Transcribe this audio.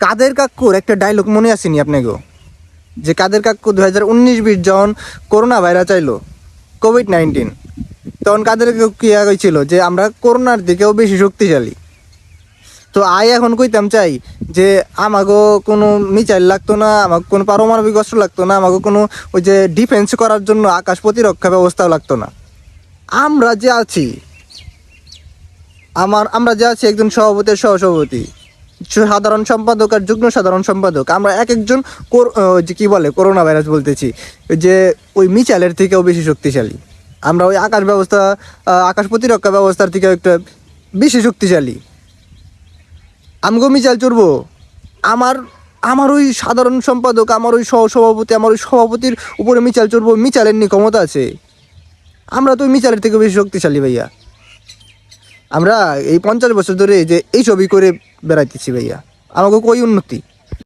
কাদের কাকুর একটা ডায়লগ মনে আসেনি আপনাকে যে কাদের কাকু দু হাজার উনিশ বিশ যখন করোনা ভাইরাস চাইলো কোভিড নাইন্টিন তখন কাদের কাকু কি হয়েছিল? যে আমরা করোনার দিকেও বেশি শক্তিশালী। তো আই এখন কইতাম চাই যে আমাকে কোনো মিসাইল লাগতো না, আমাকে কোনো পারমাণবিক অস্ত্র লাগতো না, আমাকে কোনো ওই যে ডিফেন্স করার জন্য আকাশ প্রতিরক্ষা ব্যবস্থাও লাগতো না। আমরা যে আছি, আমার, আমরা যে আছি একজন সভাপতি সহসভাপতি। সাধারণ সম্পাদক আর যুগ্ম সাধারণ সম্পাদক। আমরা এক একজন যে কি বলে করোনা ভাইরাস বলতেছি যে ওই মিচাইলের থেকেও বেশি শক্তিশালী। আমরা ওই আকাশ ব্যবস্থা আকাশ প্রতিরক্ষা ব্যবস্থার থেকেও একটা বেশি শক্তিশালী। আমগো মিচাইল চড়বো? আমার আমার ওই সাধারণ সম্পাদক, আমার ওই সহ সভাপতি আমার ওই সভাপতির উপরে মিচাল চড়বো মিচাইলের নি ক্ষমতা আছে। আমরা তো ওই মিচাইলের থেকে বেশি শক্তিশালী ভাইয়া। আমরা এই পঞ্চাশ বছর ধরে যে এই ছবি করে বেড়াইতেছি ভাইয়া। আমাকে কই উন্নতি?